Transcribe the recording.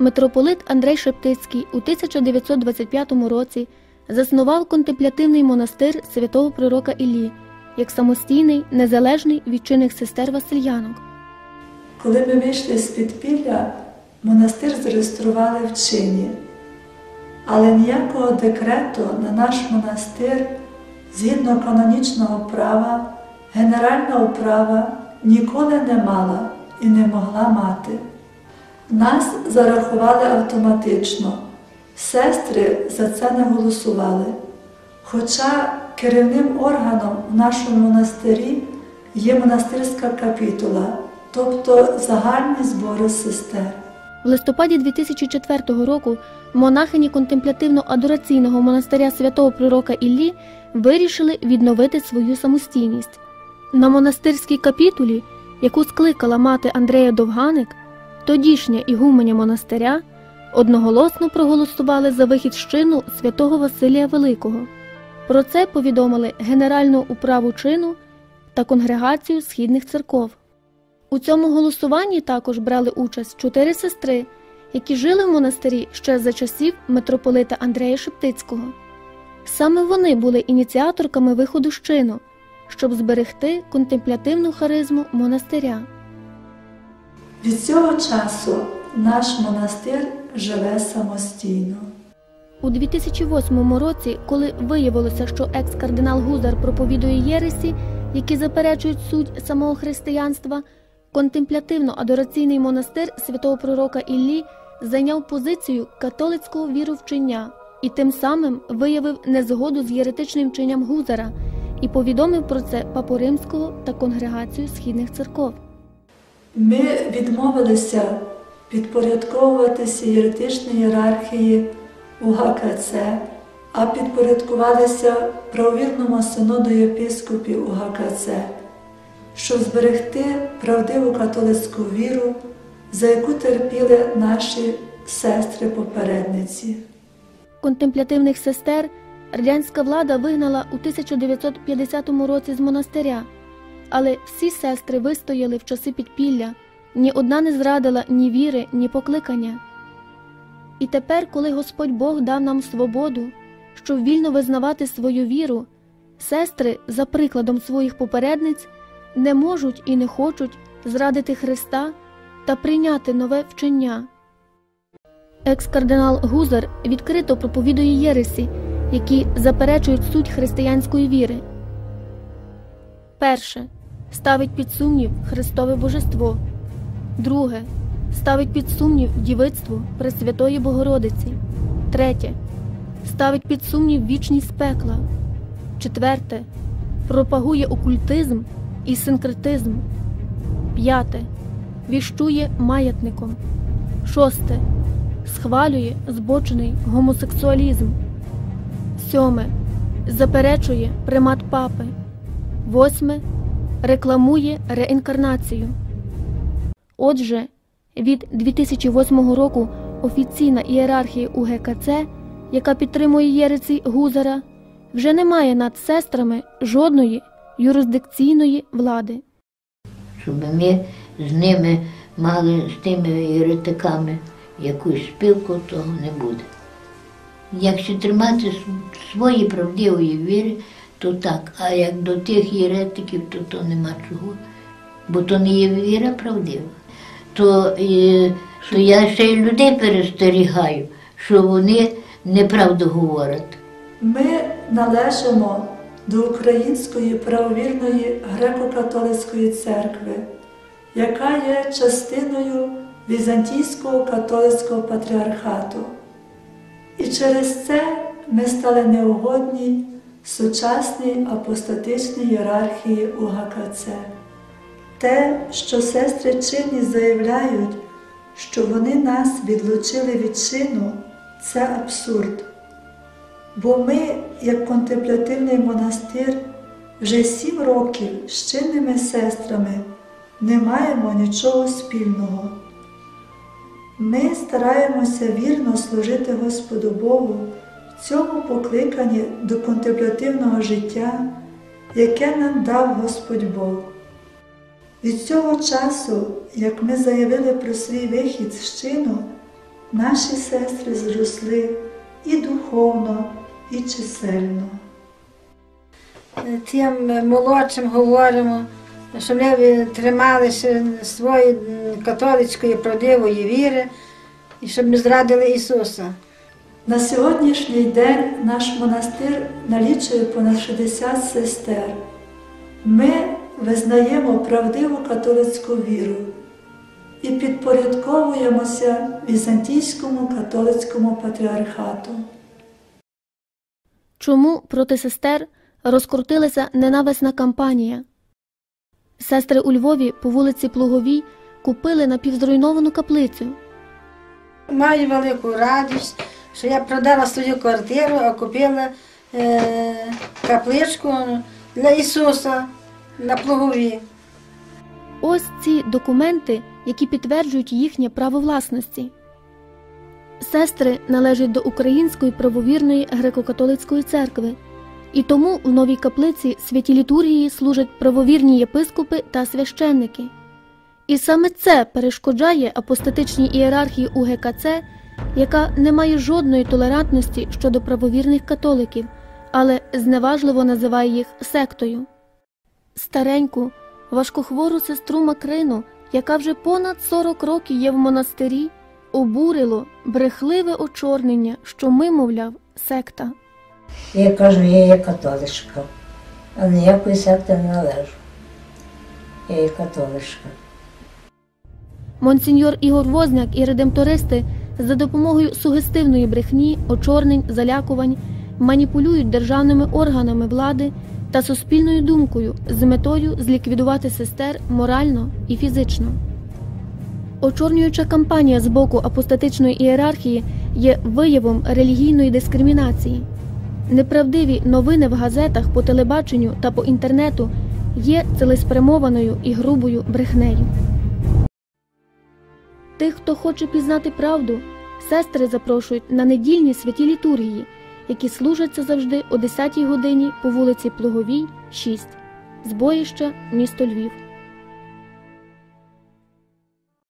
Митрополит Андрей Шептицький у 1925 році заснував контемплятивний монастир святого пророка Іллі як самостійний, незалежний від чинних сестер Васильянок. Коли ми вийшли з підпілля, монастир зареєстрували в чині, але ніякого декрету на наш монастир згідно канонічного права, генеральна управа ніколи не мала і не могла мати. Нас зарахували автоматично, сестри за це не голосували. Хоча керівним органом в нашому монастирі є монастирська капітула, тобто загальні збори сестер. В листопаді 2004 року монахині контемплятивно-адораційного монастиря святого пророка Іллі вирішили відновити свою самостійність. На монастирській капітулі, яку скликала мати Андрея Довганик, тодішня ігуменя монастиря, одноголосно проголосували за вихід з чину святого Василія Великого. Про це повідомили Генеральну управу чину та конгрегацію східних церков. У цьому голосуванні також брали участь чотири сестри, які жили в монастирі ще за часів митрополита Андрея Шептицького. Саме вони були ініціаторками виходу з чину, щоб зберегти контемплятивну харизму монастиря. Від цього часу наш монастир живе самостійно. У 2008 році, коли виявилося, що екс-кардинал Гузар проповідує єресі, які заперечують суть самого християнства, контемплятивно-адораційний монастир святого пророка Іллі зайняв позицію католицького віровчення і тим самим виявив незгоду з єретичним вченням Гузара і повідомив про це Папу Римського та конгрегацію східних церков. Ми відмовилися підпорядковуватися єретичній ієрархії у ГКЦ, а підпорядкувалися правовірному синоду єпископів у ГКЦ, щоб зберегти правдиву католицьку віру, за яку терпіли наші сестри-попередниці. Контемплятивних сестер радянська влада вигнала у 1950 році з монастиря, але всі сестри вистояли в часи підпілля, ні одна не зрадила ні віри, ні покликання. І тепер, коли Господь Бог дав нам свободу, щоб вільно визнавати свою віру, сестри, за прикладом своїх попередниць, не можуть і не хочуть зрадити Христа та прийняти нове вчення. Екс-кардинал Гузар відкрито проповідує єресі, які заперечують суть християнської віри. Перше ставить під сумнів Христове Божество. Друге ставить під сумнів дівицтво Пресвятої Богородиці. Третє ставить під сумнів вічність пекла. Четверте пропагує окультизм і синкретизм. П'яте віщує маятником. Шосте схвалює збочений гомосексуалізм. Сьоме заперечує примат папи. Восьме рекламує реінкарнацію. Отже, від 2008 року офіційна ієрархія УГКЦ, яка підтримує єриці Гузара, вже не має над сестрами жодної юрисдикційної влади. щоб ми з ними мали з тими єретиками якусь спілку, того не буде. Якщо тримати свої правдивої віри, то так, а як до тих єретиків, то то нема чого, бо то не є віра правдива. То, е, то я ще й людей перестерігаю, що вони неправду говорять. Ми належимо до Української правовірної греко-католицької церкви, яка є частиною Візантійського католицького патріархату. І через це ми стали неугодні сучасній апостатичній ієрархії УГКЦ. Те, що сестри чинні заявляють, що вони нас відлучили від чину, це абсурд. Бо ми, як контемплятивний монастир, вже сім років з чинними сестрами не маємо нічого спільного. Ми стараємося вірно служити Господу Богу цьому покликанні до контемплятивного життя, яке нам дав Господь Бог. Від цього часу, як ми заявили про свій вихід з чину, наші сестри зросли і духовно, і чисельно. тим молодшим говоримо, щоб вони трималися своєї католицької правдивої віри і щоб не зрадили Ісуса. На сьогоднішній день наш монастир налічує понад 60 сестер. Ми визнаємо правдиву католицьку віру і підпорядковуємося Візантійському католицькому патріархату. Чому проти сестер розкрутилася ненависна кампанія? Сестри у Львові по вулиці Плуговій купили напівзруйновану каплицю. Маю велику радість, що я продала свою квартиру, а купила е, капличку для Ісуса на плугові. Ось ці документи, які підтверджують їхнє право власності. Сестри належать до Української правовірної греко-католицької церкви, і тому в новій каплиці святі літургії служать правовірні єпископи та священники. І саме це перешкоджає апостатичній ієрархії УГКЦ, яка не має жодної толерантності щодо правовірних католиків, але зневажливо називає їх сектою. Стареньку, важкохвору сестру Макрину, яка вже понад 40 років є в монастирі, обурило брехливе очорнення, що ми, мовляв, секта. Я кажу, я є католичка, а ніякої секти не належу. Я є католичка. Монсеньор Ігор Возняк і редемтористи за допомогою сугестивної брехні, очорнень, залякувань маніпулюють державними органами влади та суспільною думкою з метою зліквідувати сестер морально і фізично. Очорнююча кампанія з боку апостатичної ієрархії є виявом релігійної дискримінації. Неправдиві новини в газетах по телебаченню та по інтернету є цілеспрямованою і грубою брехнею. Тих, хто хоче пізнати правду, сестри запрошують на недільні святі літургії, які служаться завжди о 10-й годині по вулиці Плуговій, 6, збоїще, місто Львів.